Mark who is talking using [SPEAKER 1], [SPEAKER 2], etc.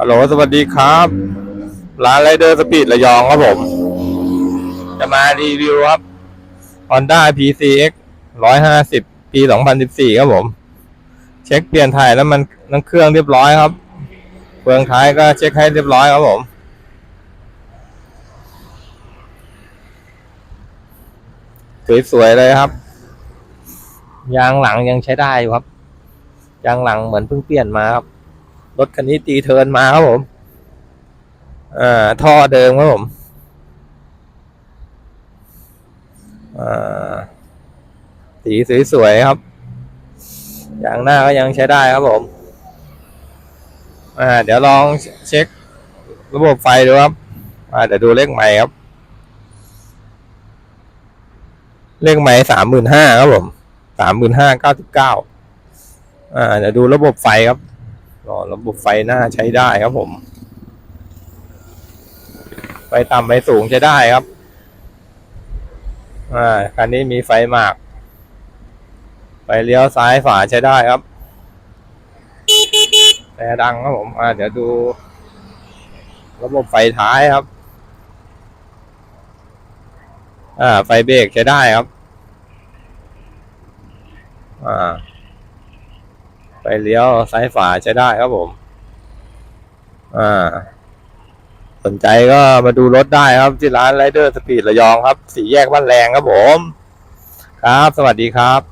[SPEAKER 1] ฮัลโหลสวัสดีครับ ร้านไรเดอร์สปีดระยองครับผม จะมารีวิวครับ Honda PCX 150 ปี 2014 ครับผม เช็คเปลี่ยนถ่ายแล้วมันน้ำเครื่องเรียบร้อยครับเฟืองท้ายก็เช็คให้เรียบร้อยครับผมสวยๆเลยครับ ยางหลังยังใช้ได้อยู่ครับ ยางหลังเหมือนเพิ่งเปลี่ยนมาครับ รถคันนี้ตีเทินมาครับผม อ่า ท่อเดิมครับผม อ่า สีสวยๆครับยางหน้าก็ยังใช้ได้ครับผม อ่า เดี๋ยวลองเช็คระบบไฟดูครับ อ่า เดี๋ยวดูเลขใหม่ครับ เลขใหม่สามหมื่นห้าครับผม สามหมื่นห้าเก้าสิบเก้า อ่า เดี๋ยวดูระบบไฟครับ รอระบบไฟหน้าใช้ได้ครับผม ไฟต่ำไฟสูงใช้ได้ครับ อ่าคันนี้มีไฟหมาก ไฟเลี้ยวซ้ายฝาใช้ได้ครับแต่ดังครับผม อ่า เดี๋ยวดู ระบบไฟท้ายครับ อ่า ไฟเบรกใช้ได้ครับ อ่า ไปเลี้ยวซ้ายฝาใช้ได้ครับผม อ่า สนใจก็มาดูรถได้ครับที่ร้านไรเดอร์สปีดระยองครับ สี่แยกบ้านแรงครับผม ครับ สวัสดีครับ